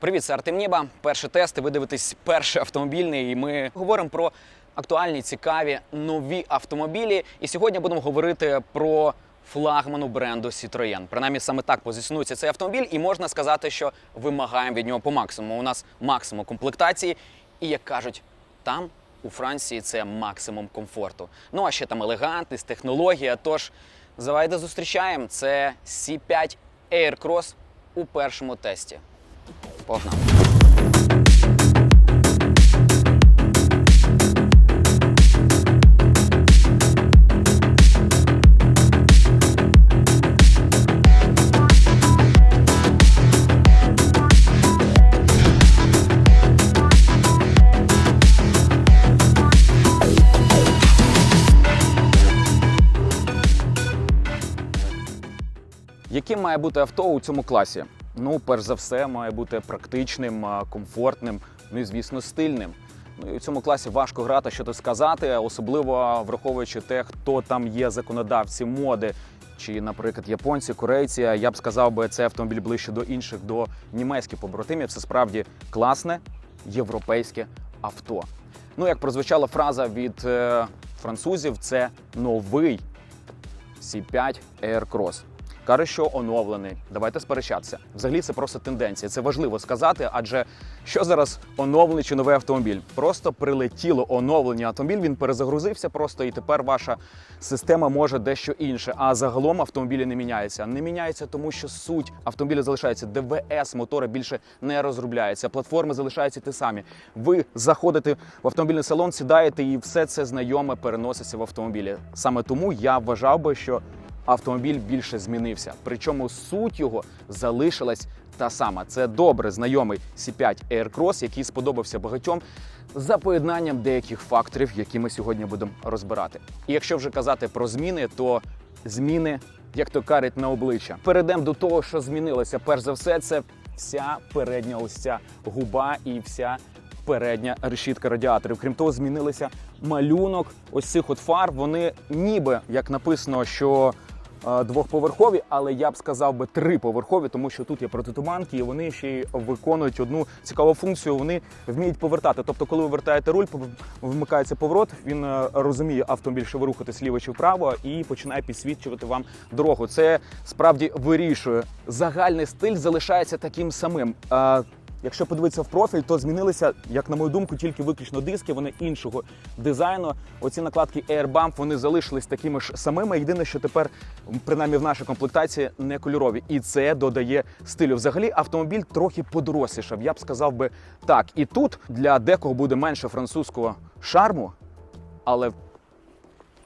Привіт, це Артем Ніба. Перший тест. Ви дивитесь перший автомобільний. І ми говоримо про актуальні, цікаві нові автомобілі. І сьогодні будемо говорити про флагману бренду Citroën. Принаймні саме так позиціонується цей автомобіль, і можна сказати, що вимагаємо від нього по максимуму. У нас максимум комплектації, і як кажуть, там у Франції це максимум комфорту. Ну а ще там елегантність, технологія. Тож давайте зустрічаємо. Це C5 Aircross у першому тесті. Погнали. Яким має бути авто у цьому класі? Ну, перш за все, має бути практичним, комфортним, ну і звісно, стильним. Ну і у цьому класі важко грати, що тут сказати, особливо враховуючи те, хто там є законодавці моди. Чи, наприклад, японці, корейці, я б сказав би, цей автомобіль ближче до інших, до німецьких побратимів. Це справді класне європейське авто. Ну, як прозвучала фраза від е, французів, це новий C5 Aircross. Каже, що оновлений. Давайте сперечатися. Взагалі це просто тенденція. Це важливо сказати, адже що зараз оновлений чи новий автомобіль? Просто прилетіло оновлення автомобіль. Він перезагрузився просто, і тепер ваша система може дещо інше. А загалом автомобілі не міняються. Не міняється, тому що суть автомобіля залишається. ДВС мотори більше не розробляється. Платформи залишаються ті самі. Ви заходите в автомобільний салон, сідаєте, і все це знайоме переноситься в автомобілі. Саме тому я вважав би, що автомобіль більше змінився. Причому суть його залишилась та сама. Це добре знайомий C5 Aircross, який сподобався багатьом за поєднанням деяких факторів, які ми сьогодні будемо розбирати. І якщо вже казати про зміни, то зміни, як то кажуть, на обличчя. Перейдемо до того, що змінилося. Перш за все, це вся передня ось ця губа і вся передня решітка радіаторів. Крім того, змінилися малюнок ось цих от фар. Вони ніби як написано, що двохповерхові, але я б сказав би триповерхові, тому що тут є протитуманки, і вони ще й виконують одну цікаву функцію. Вони вміють повертати. Тобто, коли ви вертаєте руль, вмикається поворот, він е, розуміє автомобіль, що ви рухаєтесь ліво чи вправо, і починає підсвічувати вам дорогу. Це справді вирішує. Загальний стиль залишається таким самим. Якщо подивитися в профіль, то змінилися, як на мою думку, тільки виключно диски. Вони іншого дизайну. Оці накладки Airbump, вони залишились такими ж самими. Єдине, що тепер, принаймні в нашій комплектації, не кольорові, і це додає стилю. Взагалі, автомобіль трохи подорослішав. Я б сказав би так. І тут для декого буде менше французького шарму, але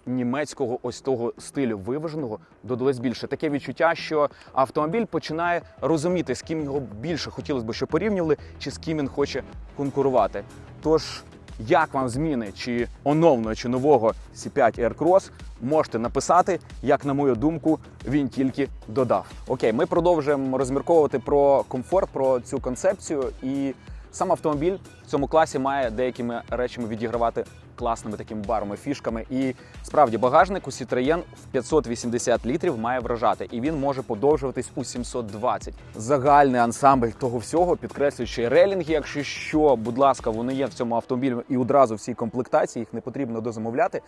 німецького ось того стилю виваженого додалось більше. Таке відчуття, що автомобіль починає розуміти, з ким його більше хотілося б, щоб порівнювали, чи з ким він хоче конкурувати. Тож, як вам зміни чи оновленого, чи нового C5 Aircross, можете написати, як на мою думку, він тільки додав. Окей, ми продовжуємо розмірковувати про комфорт, про цю концепцію і. Сам автомобіль в цьому класі має деякими речами відігравати класними такими барами, фішками. І справді багажник у Citroën в 580 літрів має вражати, і він може подовжуватись у 720. Загальний ансамбль того всього, підкреслюючи релінги, якщо що, будь ласка, вони є в цьому автомобілі і одразу всі комплектації, їх не потрібно дозамовляти.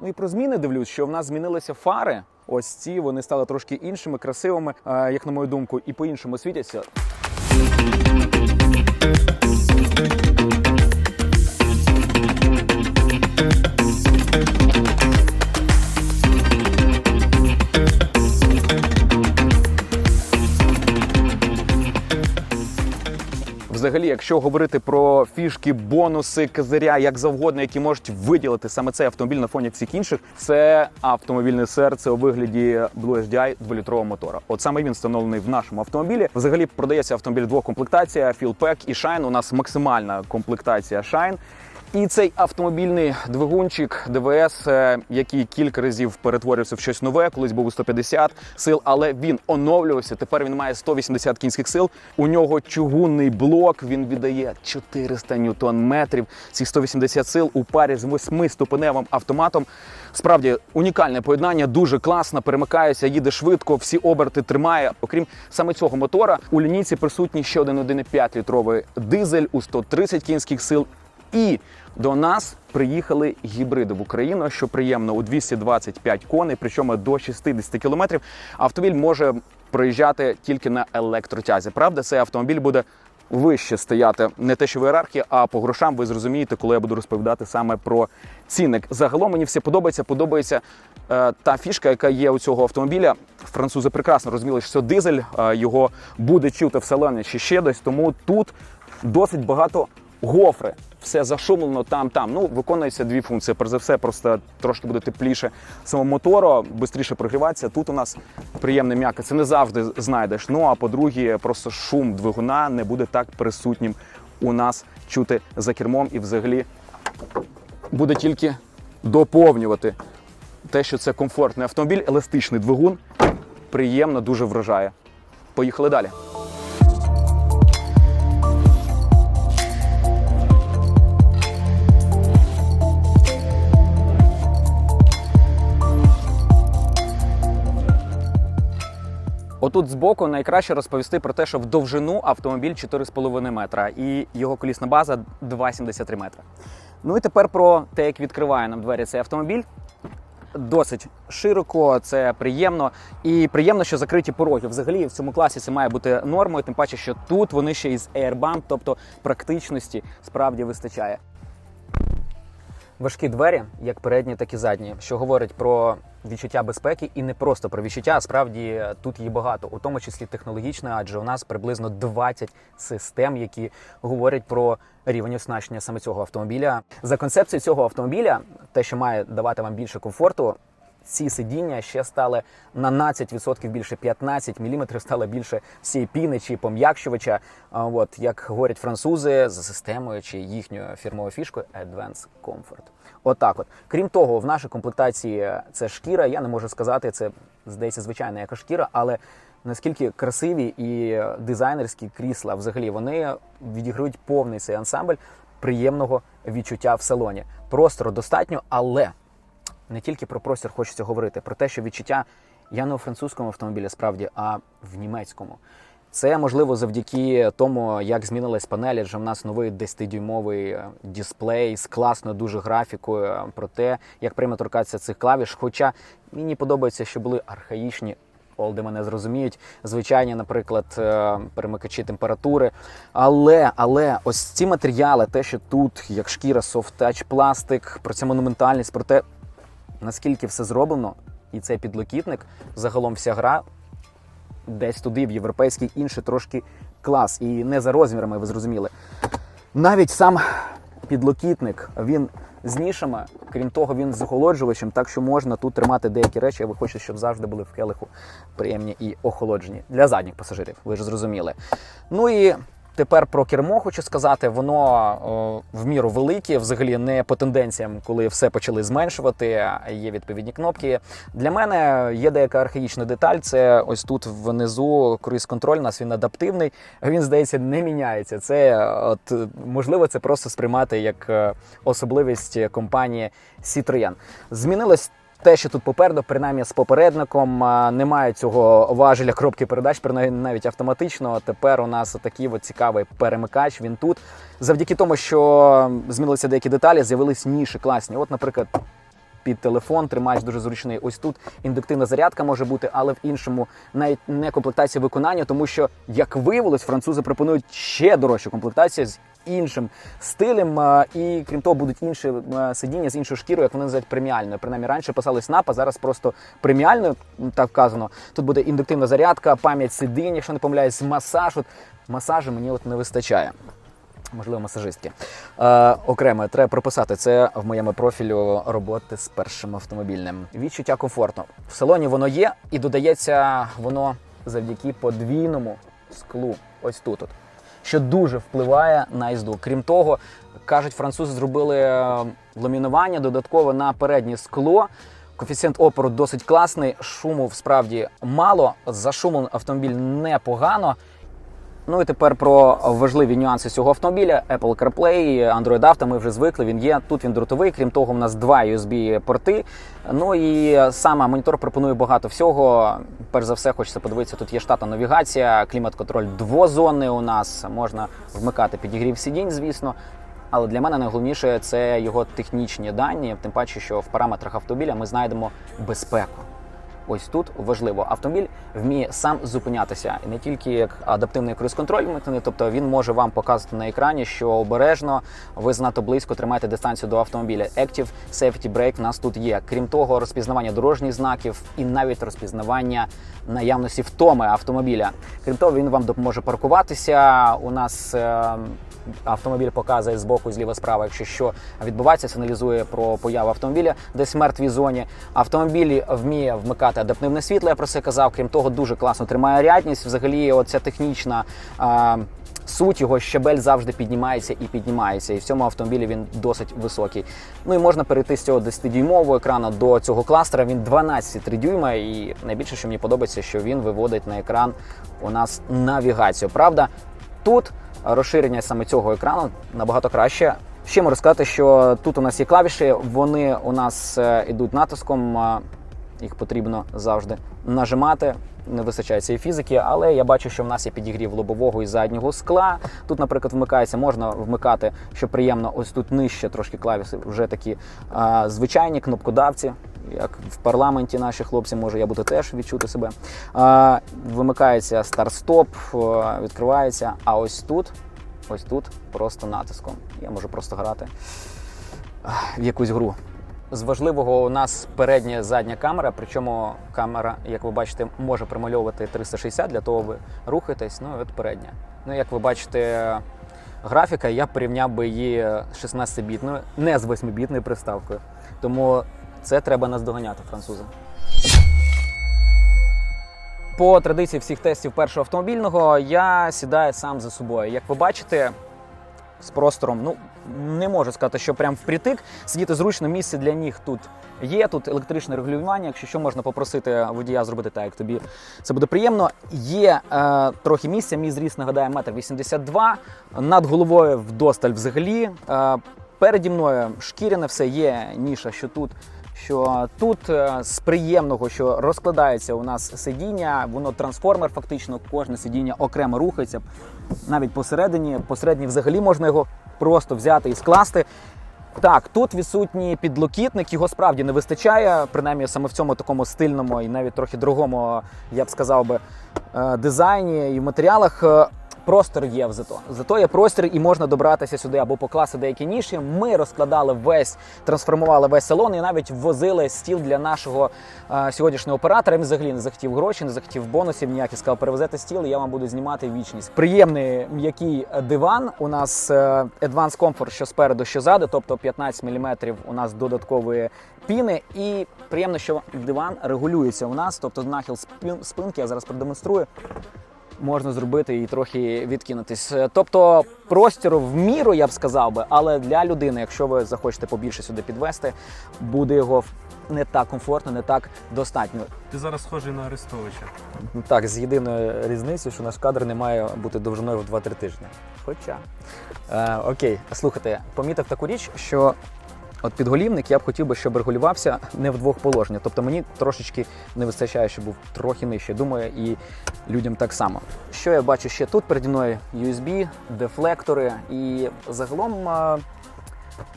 Ну і про зміни дивлюсь, що в нас змінилися фари. Ось ці вони стали трошки іншими, красивими, е, як на мою думку, і по-іншому світяться. Thank you. Взагалі, якщо говорити про фішки, бонуси, козиря, як завгодно, які можуть виділити саме цей автомобіль на фоні всіх інших, це автомобільне серце у вигляді Blue HDI 2-літрового мотора. От саме він встановлений в нашому автомобілі. Взагалі продається автомобіль двох комплектація: Fuel Pack і Shine. У нас максимальна комплектація Shine. І цей автомобільний двигунчик ДВС, е, який кілька разів перетворився в щось нове, колись був у 150 сил, але він оновлювався. Тепер він має 180 кінських сил. У нього чугунний блок. Він віддає 400 ньютон метрів. Ці 180 сил у парі з восьмиступеневим автоматом. Справді унікальне поєднання, дуже класно, перемикається, їде швидко, всі оберти тримає. Окрім саме цього мотора, у лінійці присутній ще один 1,5 літровий дизель у 130 кінських сил. І до нас приїхали гібриди в Україну, що приємно у 225 коней, причому до 60 кілометрів. Автомобіль може проїжджати тільки на електротязі. Правда, цей автомобіль буде вище стояти не те, що в ієрархії, а по грошам ви зрозумієте, коли я буду розповідати саме про цінник. Загалом мені все подобається. Подобається е, та фішка, яка є у цього автомобіля. Французи прекрасно розуміли, що дизель, е, його буде чути в салоні чи ще десь. Тому тут досить багато гофри. Все зашумлено там, там. Ну, виконуються дві функції. Перш за все, просто трошки буде тепліше самого мотору, швидше прогріватися. Тут у нас приємне м'яке. Це не завжди знайдеш. Ну а по-друге, просто шум двигуна не буде так присутнім у нас чути за кермом і взагалі буде тільки доповнювати те, що це комфортний автомобіль, еластичний двигун. Приємно, дуже вражає. Поїхали далі. Отут збоку найкраще розповісти про те, що в довжину автомобіль 4,5 метра і його колісна база 2,73 метра. Ну і тепер про те, як відкриває нам двері цей автомобіль. Досить широко, це приємно. І приємно, що закриті пороги. Взагалі в цьому класі це має бути нормою, тим паче, що тут вони ще із Airbump, тобто практичності справді вистачає. Важкі двері, як передні, так і задні, що говорить про відчуття безпеки і не просто про відчуття, а справді тут її багато, у тому числі технологічне, адже у нас приблизно 20 систем, які говорять про рівень оснащення саме цього автомобіля. За концепцією цього автомобіля, те, що має давати вам більше комфорту. Ці сидіння ще стали на 12% більше, 15 мм стало більше всієї піни чи пом'якшувача. От як говорять французи за системою чи їхньою фірмовою фішкою Advanced Comfort. Отак, от крім того, в нашій комплектації це шкіра. Я не можу сказати, це здається звичайна яка шкіра, але наскільки красиві і дизайнерські крісла, взагалі вони відіграють повний цей ансамбль приємного відчуття в салоні. Простору достатньо, але не тільки про простір хочеться говорити, про те, що відчуття я не у французькому автомобілі справді, а в німецькому. Це можливо завдяки тому, як змінилась панель, адже в нас новий 10-дюймовий дисплей з класною дуже графікою про те, як прямо торкатися цих клавіш. Хоча мені подобається, що були архаїчні. Олди мене зрозуміють, звичайні, наприклад, е, перемикачі температури. Але але ось ці матеріали, те, що тут, як шкіра, touch, пластик, про цю монументальність, про те, наскільки все зроблено, і цей підлокітник, загалом вся гра десь туди, в європейський інший трошки клас. І не за розмірами, ви зрозуміли. Навіть сам підлокітник, він з нішами, крім того, він з охолоджувачем, так що можна тут тримати деякі речі, а ви хочете, щоб завжди були в келиху приємні і охолоджені для задніх пасажирів, ви ж зрозуміли. Ну і Тепер про кермо хочу сказати, воно о, в міру велике, взагалі не по тенденціям, коли все почали зменшувати. Є відповідні кнопки. Для мене є деяка архаїчна деталь. Це ось тут внизу круїз контроль. У нас він адаптивний. Він здається не міняється. Це от можливо, це просто сприймати як е, особливість компанії Citroën. Змінилось те, що тут попереду, принаймні з попередником, немає цього важеля кропки передач, принаймні навіть автоматично. Тепер у нас такий от цікавий перемикач. Він тут. Завдяки тому, що змінилися деякі деталі, з'явились ніші класні. От, наприклад. Під телефон тримач дуже зручний. Ось тут індуктивна зарядка може бути, але в іншому навіть не комплектація виконання, тому що, як виявилось, французи пропонують ще дорожчу комплектацію з іншим стилем. І крім того, будуть інші сидіння з іншою шкірою, як вони називають преміальною. Принаймні раніше писали СНАП, зараз просто преміальною. Так вказано. Тут буде індуктивна зарядка, пам'ять сидінь, якщо не помиляюсь, масаж. От масажу мені от не вистачає. Можливо, масажистки. Е, окремо, треба прописати це в моєму профілю роботи з першим автомобільним. Відчуття комфортно. В салоні воно є і додається воно завдяки подвійному склу. Ось тут. От. Що дуже впливає на їзду. Крім того, кажуть, французи зробили е, ламінування додатково на переднє скло. Коефіцієнт опору досить класний, шуму справді мало. За шумом автомобіль непогано. Ну і тепер про важливі нюанси цього автомобіля. Apple CarPlay, Android Auto, ми вже звикли. Він є. Тут він дротовий. Крім того, у нас два USB-порти. Ну і саме монітор пропонує багато всього. Перш за все, хочеться подивитися. Тут є штатна навігація, клімат-контроль двозонний у нас. Можна вмикати підігрів сидінь, звісно. Але для мене найголовніше це його технічні дані, тим паче, що в параметрах автомобіля ми знайдемо безпеку. Ось тут важливо, автомобіль вміє сам зупинятися і не тільки як адаптивний круїз-контроль вмикнений, тобто він може вам показувати на екрані, що обережно ви занадто близько тримаєте дистанцію до автомобіля. Active Safety Brake в нас тут є. Крім того, розпізнавання дорожніх знаків і навіть розпізнавання наявності втоми автомобіля. Крім того, він вам допоможе паркуватися. У нас е, автомобіль показує з боку, зліва, справа, якщо що відбувається, сигналізує про появу автомобіля десь в мертвій зоні. Автомобіль вміє вмикати адаптивне світло, я про це казав. Крім того, дуже класно тримає рядність. Взагалі, оця технічна. А, Суть його щебель завжди піднімається і піднімається, і в цьому автомобілі він досить високий. Ну і можна перейти з цього 10-дюймового екрану до цього кластера. Він 12,3 дюйма, і найбільше, що мені подобається, що він виводить на екран у нас навігацію. Правда, тут розширення саме цього екрану набагато краще. Ще можу сказати, що тут у нас є клавіші, вони у нас йдуть натиском, е, їх потрібно завжди нажимати. Не вистачає цієї фізики, але я бачу, що в нас є підігрів лобового і заднього скла. Тут, наприклад, вмикається, можна вмикати, що приємно, ось тут нижче трошки клавіші, вже такі а, звичайні кнопкодавці. Як в парламенті наші хлопці, може я буду теж відчути себе. Вимикається старт-стоп, відкривається. А ось тут, ось тут просто натиском. Я можу просто грати в якусь гру. З важливого у нас передня задня камера, причому камера, як ви бачите, може примальовувати 360, для того ви рухаєтесь, ну і от передня. Ну, як ви бачите, графіка, я порівняв би її з 16-бітною, не з 8-бітною приставкою. Тому це треба наздоганяти французи. По традиції всіх тестів першого автомобільного я сідаю сам за собою. Як ви бачите, з простором, ну не можу сказати, що прям впритик. Сидіти зручно, місце для ніг тут є. Тут електричне регулювання. Якщо що, можна попросити водія зробити так, як тобі це буде приємно. Є е, трохи місця. Мій зріст нагадає метр вісімдесят два. Над головою вдосталь взагалі. Е, переді мною шкіряне все є ніша, що тут. Що тут е, з приємного, що розкладається у нас сидіння, воно трансформер, фактично, кожне сидіння окремо рухається. Навіть посередині, посередині взагалі можна його просто взяти і скласти. Так, тут відсутній підлокітник, його справді не вистачає, принаймні саме в цьому такому стильному і навіть трохи другому, я б сказав би, е, дизайні і в матеріалах. Е, Простір є в зато. Зато є простір і можна добратися сюди або покласти деякі ніші. Ми розкладали весь, трансформували весь салон і навіть ввозили стіл для нашого е, сьогоднішнього оператора. Він взагалі не захотів гроші, не захотів бонусів ніяких. Сказав, перевезете стіл, і я вам буду знімати вічність. Приємний м'який диван. У нас е, Advanced Comfort, що спереду, що ззаду, тобто 15 мм у нас додаткової піни. І приємно, що диван регулюється у нас, тобто нахил спин- спинки. Я зараз продемонструю можна зробити і трохи відкинутись. Тобто простіру в міру, я б сказав би, але для людини, якщо ви захочете побільше сюди підвести, буде його не так комфортно, не так достатньо. Ти зараз схожий на Арестовича. Так, з єдиною різницею, що наш кадр не має бути довжиною в 2-3 тижні. Хоча. Е, окей, слухайте, помітив таку річ, що от підголівник я б хотів би, щоб регулювався не в двох положеннях. Тобто мені трошечки не вистачає, щоб був трохи нижче. Думаю, і людям так само. Що я бачу ще тут переді мною? USB, дефлектори і загалом.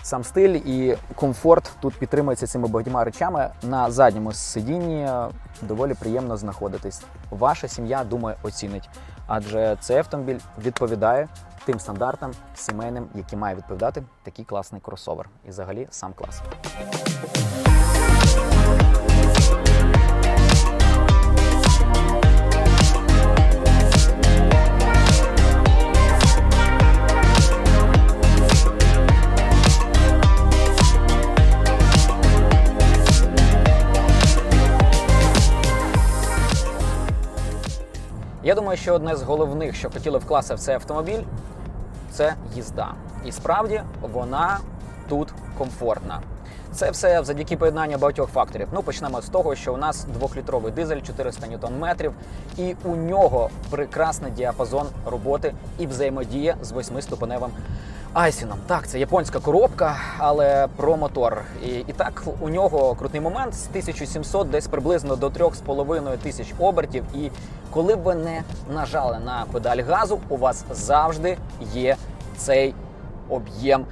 Сам стиль і комфорт тут підтримується цими багатьма речами. На задньому сидінні доволі приємно знаходитись. Ваша сім'я, думаю, оцінить, адже цей автомобіль відповідає тим стандартам сімейним, які має відповідати такий класний кросовер. І взагалі сам клас. Я думаю, що одне з головних, що хотіли вкласти в цей автомобіль, це їзда. І справді вона тут комфортна. Це все завдяки поєднанню багатьох факторів. Ну почнемо з того, що у нас двохлітровий дизель 400 ньютон-метрів, і у нього прекрасний діапазон роботи і взаємодія з восьмиступеневим айсіном. Так, це японська коробка, але про мотор. І, і так у нього крутий момент з 1700 десь приблизно до 3,5 тисяч обертів. І коли б ви не нажали на педаль газу, у вас завжди є цей об'єм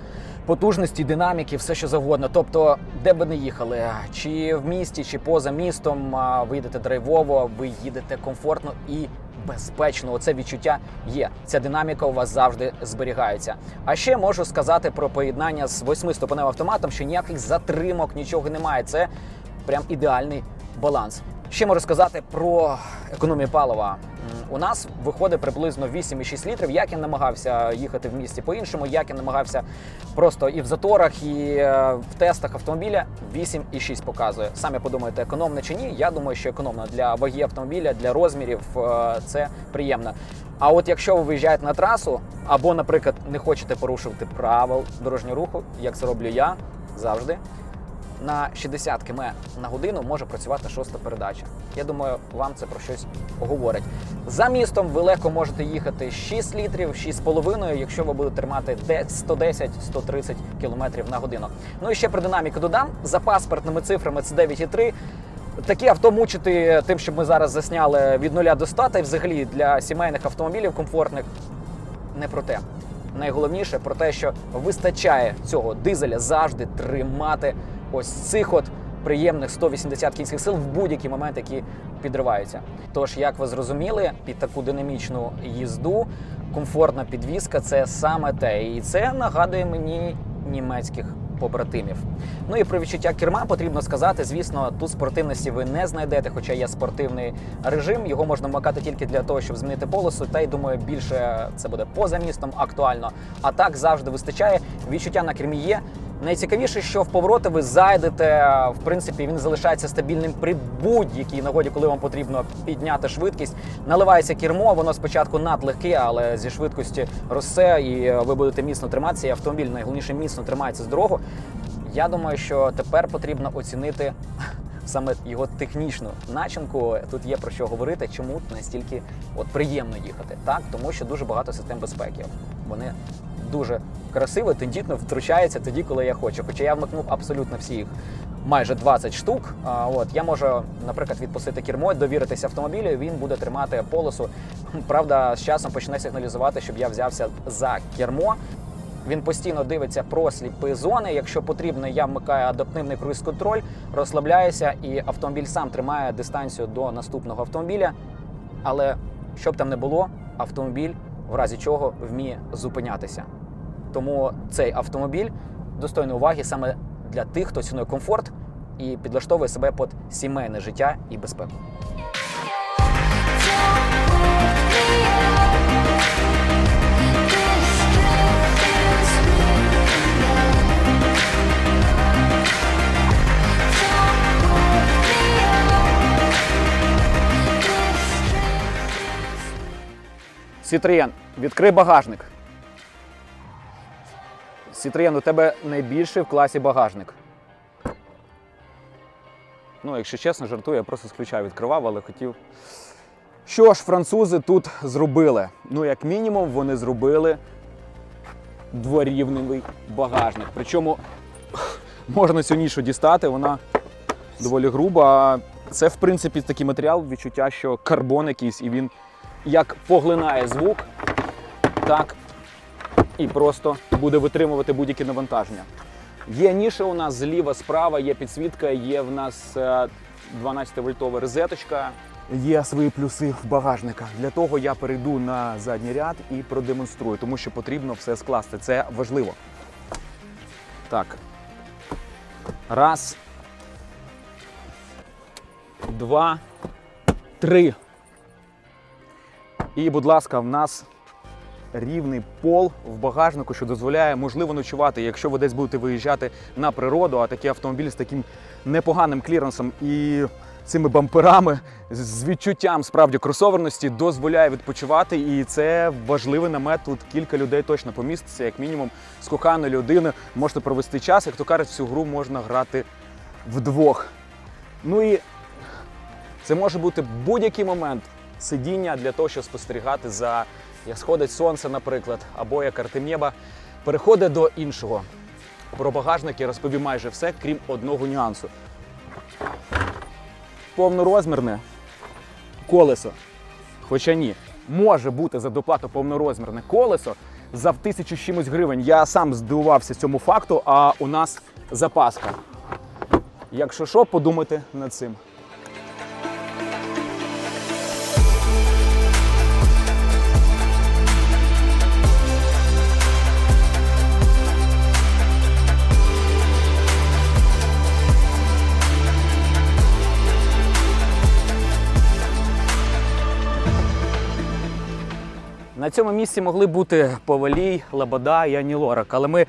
потужності, динаміки, все що завгодно. Тобто, де б ви не їхали, чи в місті, чи поза містом, ви їдете драйвово, ви їдете комфортно і безпечно. Оце відчуття є. Ця динаміка у вас завжди зберігається. А ще можу сказати про поєднання з восьмиступеневим автоматом, що ніяких затримок, нічого немає. Це прям ідеальний баланс. Ще можу сказати про економію палива. У нас виходить приблизно 8,6 літрів. Як я намагався їхати в місті по-іншому, як я намагався просто і в заторах, і е, в тестах автомобіля 8,6 показує. Самі подумаєте, економно чи ні? Я думаю, що економно для ваги автомобіля, для розмірів е, це приємно. А от якщо ви виїжджаєте на трасу, або, наприклад, не хочете порушувати правил дорожнього руху, як це роблю я завжди, на 60 км на годину може працювати шоста передача. Я думаю, вам це про щось говорить. За містом ви легко можете їхати 6 літрів, 6,5, якщо ви будете тримати десь 110-130 км на годину. Ну і ще про динаміку додам. За паспортними цифрами це 9,3. Такі авто мучити тим, щоб ми зараз засняли від 0 до 100, та й взагалі для сімейних автомобілів комфортних не про те. Найголовніше про те, що вистачає цього дизеля завжди тримати ось цих от приємних 180 кінських сил в будь-який момент, які підриваються. Тож, як ви зрозуміли, під таку динамічну їзду комфортна підвізка це саме те. І це нагадує мені німецьких побратимів. Ну і про відчуття керма потрібно сказати. Звісно, тут спортивності ви не знайдете, хоча є спортивний режим. Його можна вмикати тільки для того, щоб змінити полосу. Та й думаю, більше це буде поза містом актуально. А так завжди вистачає. Відчуття на кермі є. Найцікавіше, що в повороти ви зайдете. В принципі, він залишається стабільним при будь-якій нагоді, коли вам потрібно підняти швидкість. Наливається кермо, воно спочатку надлегке, але зі швидкості росте, і ви будете міцно триматися. І автомобіль найголовніше міцно тримається з дорогу. Я думаю, що тепер потрібно оцінити саме його технічну начинку. Тут є про що говорити, чому настільки от приємно їхати. Так, тому що дуже багато систем безпеки. Вони дуже красиво, тендітно втручаються тоді, коли я хочу. Хоча я вмикнув абсолютно всі їх. Майже 20 штук. А, от я можу, наприклад, відпустити кермо, довіритися автомобілю. Він буде тримати полосу. Правда, з часом почне сигналізувати, щоб я взявся за кермо. Він постійно дивиться про сліпі зони. Якщо потрібно, я вмикаю адаптивний круїз-контроль, розслабляюся, і автомобіль сам тримає дистанцію до наступного автомобіля. Але щоб там не було, автомобіль в разі чого вміє зупинятися. Тому цей автомобіль достойний уваги саме для тих, хто цінує комфорт і підлаштовує себе під сімейне життя і безпеку. Citroen, відкрий багажник. Citroen, у тебе найбільший в класі багажник. Ну, якщо чесно, жартую, я просто з ключа відкривав, але хотів. Що ж французи тут зробили? Ну, як мінімум, вони зробили дворівневий багажник. Причому можна цю нішу дістати, вона доволі груба. Це, в принципі, такий матеріал, відчуття, що карбон якийсь, і він як поглинає звук, так і просто буде витримувати будь-які навантаження. Є ніша у нас зліва, справа, є підсвітка, є в нас 12-вольтова розеточка. Є свої плюси в багажниках. Для того я перейду на задній ряд і продемонструю, тому що потрібно все скласти. Це важливо. Так. Раз. Два. Три. І, будь ласка, в нас рівний пол в багажнику, що дозволяє можливо ночувати, якщо ви десь будете виїжджати на природу, а такий автомобіль з таким непоганим кліренсом і цими бамперами, з відчуттям справді кросоверності дозволяє відпочивати. І це важливий намет. Тут кілька людей точно поміститься, як мінімум, з коханою людиною можете провести час. Як то кажуть, цю гру можна грати вдвох. Ну і це може бути будь-який момент сидіння для того, щоб спостерігати за як сходить сонце, наприклад, або як артем неба переходить до іншого. Про багажник я розповів майже все, крім одного нюансу. Повнорозмірне колесо. Хоча ні, може бути за доплату повнорозмірне колесо за в тисячу чимось гривень. Я сам здивувався цьому факту, а у нас запаска. Якщо що, подумайте над цим. На цьому місці могли бути Повалій, Лабада і Ані Лорак, але ми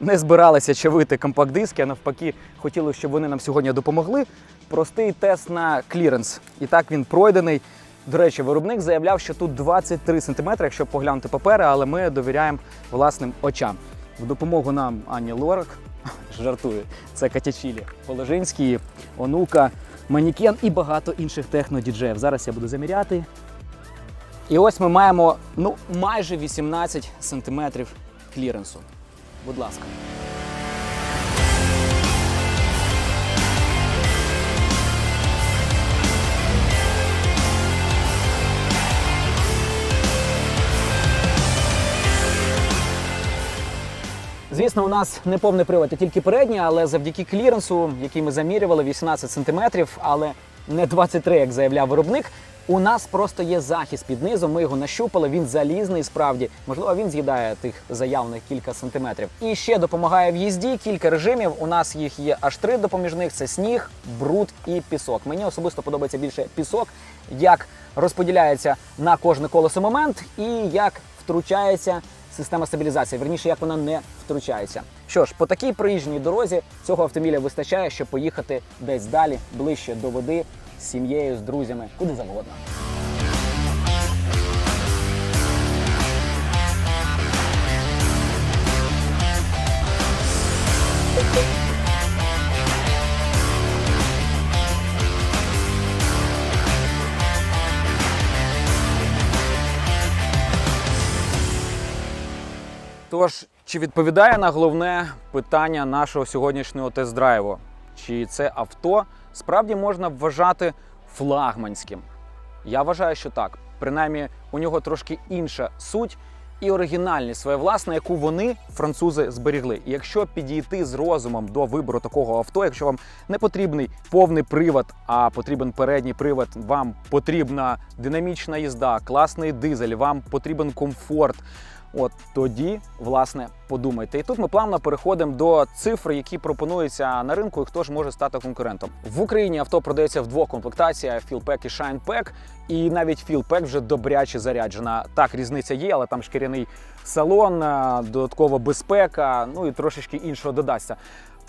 не збиралися чавити компакт-диски, а навпаки, хотіли, щоб вони нам сьогодні допомогли. Простий тест на кліренс. І так він пройдений. До речі, виробник заявляв, що тут 23 см, якщо поглянути папери, але ми довіряємо власним очам. В допомогу нам Ані Лорак, жартую, це Катячілі, Положинський, Онука, Манікен і багато інших технодіджеїв. Зараз я буду заміряти. І ось ми маємо ну, майже 18 сантиметрів кліренсу. Будь ласка. Звісно, у нас не повний привод, а тільки передній, але завдяки кліренсу, який ми замірювали, 18 сантиметрів, але не 23, як заявляв виробник. У нас просто є захист під низом. Ми його нащупали. Він залізний, справді. Можливо, він з'їдає тих заявлених кілька сантиметрів. І ще допомагає в їзді кілька режимів. У нас їх є аж три допоміжних: це сніг, бруд і пісок. Мені особисто подобається більше пісок, як розподіляється на кожне колесо момент і як втручається система стабілізації. Верніше, як вона не втручається. Що ж, по такій проїждженій дорозі цього автомобіля вистачає, щоб поїхати десь далі, ближче до води з сім'єю, з друзями, куди завгодно. Тож, чи відповідає на головне питання нашого сьогоднішнього тест-драйву? Чи це авто справді можна вважати флагманським? Я вважаю, що так. Принаймні, у нього трошки інша суть і оригінальність своя власна, яку вони, французи, зберігли. І якщо підійти з розумом до вибору такого авто, якщо вам не потрібний повний привод, а потрібен передній привод, вам потрібна динамічна їзда, класний дизель, вам потрібен комфорт. От тоді, власне, подумайте. І тут ми плавно переходимо до цифр, які пропонуються на ринку, і хто ж може стати конкурентом. В Україні авто продається в двох комплектаціях: Fieldpack і ShinePack. І навіть Fieldpack вже добряче заряджена. Так, різниця є, але там шкіряний салон, додаткова безпека, ну і трошечки іншого додасться.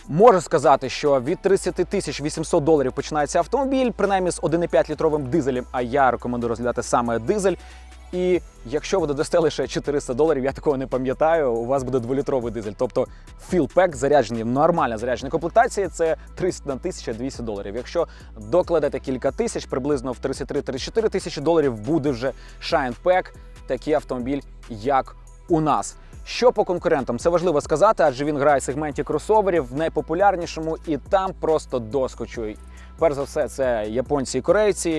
Можу сказати, що від 30 тисяч 800 доларів починається автомобіль, принаймні з 1,5 літровим дизелем. А я рекомендую розглядати саме дизель. І якщо ви додасте лише 400 доларів, я такого не пам'ятаю, у вас буде дволітровий дизель. Тобто філпек заряджений, нормальна заряджена комплектація це 300 тисяч 200 доларів. Якщо докладете кілька тисяч, приблизно в 33-34 тисячі доларів буде вже Pack, такий автомобіль, як у нас. Що по конкурентам? Це важливо сказати, адже він грає в сегменті кросоверів в найпопулярнішому і там просто доскочує. Перш за все, це японці і корейці,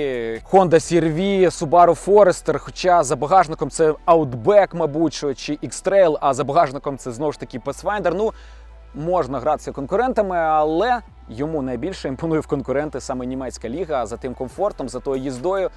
Honda CR-V, Subaru Forester, Хоча за багажником це Outback, мабуть, чи X-Trail, а за багажником це знову ж таки Pathfinder. Ну можна гратися конкурентами, але йому найбільше імпонує в конкуренти саме німецька ліга за тим комфортом, за тою їздою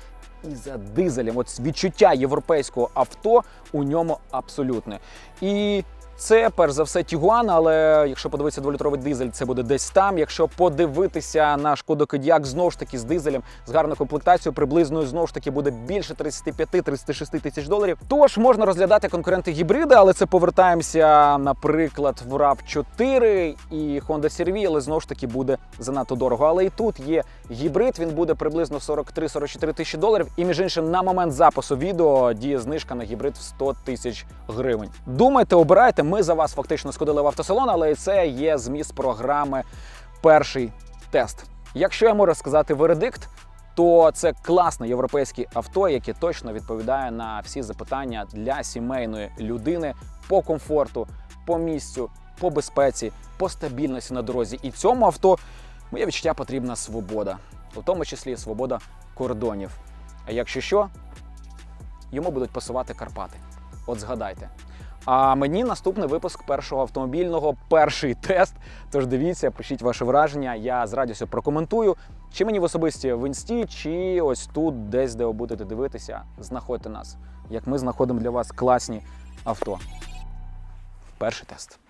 і за дизелем. От відчуття європейського авто у ньому абсолютне. І це перш за все Тігуан, але якщо подивитися дволітровий дизель, це буде десь там. Якщо подивитися на шкоду Кодіак, знову ж таки з дизелем, з гарною комплектацією, приблизно знову ж таки буде більше 35-36 тисяч доларів. Тож можна розглядати конкуренти гібриди, але це повертаємося, наприклад, в rav 4 і Honda CR-V, але знову ж таки буде занадто дорого. Але і тут є Гібрид він буде приблизно 43-44 тисячі доларів. І між іншим, на момент запису відео діє знижка на гібрид в 100 тисяч гривень. Думайте, обирайте. Ми за вас фактично сходили в автосалон, але це є зміст програми Перший тест. Якщо я можу сказати вердикт, то це класне європейське авто, яке точно відповідає на всі запитання для сімейної людини по комфорту, по місцю, по безпеці, по стабільності на дорозі. І цьому авто моє відчуття потрібна свобода, у тому числі свобода кордонів. А якщо що, йому будуть пасувати Карпати. От згадайте. А мені наступний випуск першого автомобільного, перший тест. Тож дивіться, пишіть ваше враження. Я з радістю прокоментую. Чи мені в особисті в інсті, чи ось тут, десь, де ви будете дивитися, знаходьте нас. Як ми знаходимо для вас класні авто. Перший тест.